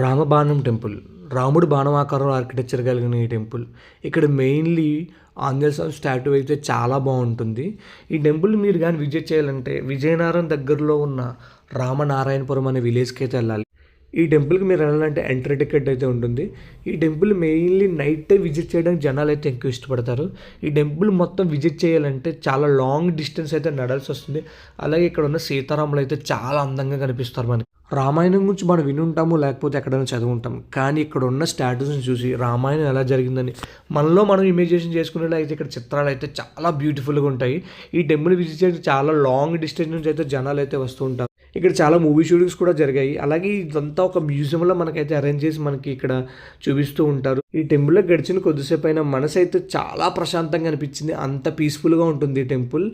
రామబాణం temple. రాముడు బాణం ఆకారంలో ఆర్కిటెక్చర్ కలిగిన ఈ టెంపుల్. ఇక్కడ మెయిన్లీ ఆంజనేయ స్వామి స్టాట్యూ అయితే చాలా బాగుంటుంది. ఈ టెంపుల్ మీరు కానీ విజిట్ చేయాలంటే విజయనగరం దగ్గరలో ఉన్న రామనారాయణపురం అనే విలేజ్కి అయితే వెళ్ళాలి. ఈ టెంపుల్కి మీరు వెళ్ళాలంటే ఎంట్రీ టికెట్ అయితే ఉంటుంది. ఈ టెంపుల్ మెయిన్లీ నైట్ విజిట్ చేయడానికి జనాలు అయితే ఎక్కువ ఇష్టపడతారు. ఈ టెంపుల్ మొత్తం విజిట్ చేయాలంటే చాలా లాంగ్ డిస్టెన్స్ అయితే నడాల్సి వస్తుంది. అలాగే ఇక్కడ ఉన్న సీతారాములు అయితే చాలా అందంగా కనిపిస్తారు మనకి. రామాయణం గురించి మనం వినుంటాము లేకపోతే ఎక్కడైనా చదువుంటాం కానీ ఇక్కడ ఉన్న స్టాటస్ని చూసి రామాయణం ఎలా జరిగిందని మనలో మనం ఇమేజినేషన్ చేసుకునేలా ఇక్కడ చిత్రాలు అయితే చాలా బ్యూటిఫుల్గా ఉంటాయి. ఈ టెంపుల్ విజిట్ చేసి చాలా లాంగ్ డిస్టెన్స్ నుంచి అయితే జనాలు అయితే వస్తూ ఉంటారు. ఇక్కడ చాలా మూవీ షూటింగ్స్ కూడా జరిగాయి. అలాగే ఇదంతా ఒక మ్యూజియంలో మనకైతే అరేంజ్ చేసి మనకి ఇక్కడ చూపిస్తూ ఉంటారు. ఈ టెంపుల్లో గడిచిన కొద్దిసేపు అయినా మనసు అయితే చాలా ప్రశాంతంగా అనిపించింది. అంత పీస్ఫుల్గా ఉంటుంది ఈ టెంపుల్.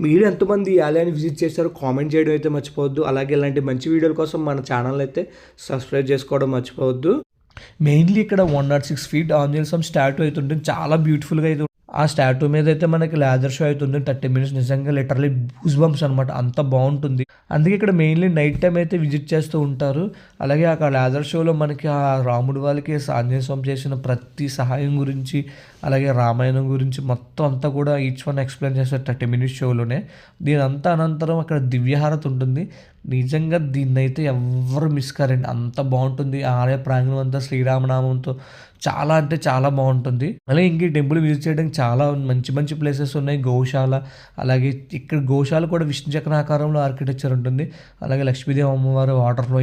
మీరు ఎంతమంది ఈ ఆలయాన్ని విజిట్ చేశారో కామెంట్ చేయడం అయితే మర్చిపోవద్దు. అలాగే ఇలాంటి మంచి వీడియోల కోసం మన ఛానల్ అయితే సబ్స్క్రైబ్ చేసుకోవడం మర్చిపోవద్దు. మెయిన్లీ ఇక్కడ one naught six feet Anjaneya Swami statue అయితే ఉంటుంది. చాలా బ్యూటిఫుల్గా అయితే ఆ స్టాట్యూ మీద అయితే మనకి లేదర్ షో అవుతుంది థర్టీ మినిట్స్ నిజంగా లిటరలీ బూస్ బంప్స్ అనమాట అంత బాగుంటుంది. అందుకే ఇక్కడ మెయిన్లీ నైట్ టైం అయితే విజిట్ చేస్తూ ఉంటారు. అలాగే ఆ లేదర్ షోలో మనకి ఆ రాముడి వాళ్ళకి ఆంజనేయ స్వామి చేసిన ప్రతి సహాయం గురించి అలాగే రామాయణం గురించి మొత్తం అంతా కూడా ఈచ్ వన్ ఎక్స్ప్లెయిన్ చేస్తారు థర్టీ మినిట్స్ షోలోనే దీని అంతా అనంతరం అక్కడ దివ్యహారతి ఉంటుంది. నిజంగా దీన్నైతే ఎవ్వరు మిస్ కారండి. అంత బాగుంటుంది. ఆలయ ప్రాంగణం అంతా శ్రీరామనామంతో చాలా అంటే చాలా బాగుంటుంది. అలాగే ఇంక టెంపుల్ విజిట్ చేయడానికి చాలా మంచి మంచి ప్లేసెస్ ఉన్నాయి. గోశాల అలాగే ఇక్కడ గోశాల కూడా విష్ణు చక్రాకారంలో ఆర్కిటెక్చర్ ఉంటుంది. అలాగే లక్ష్మీదేవి అమ్మవారు వాటర్ ఫ్లోయింగ్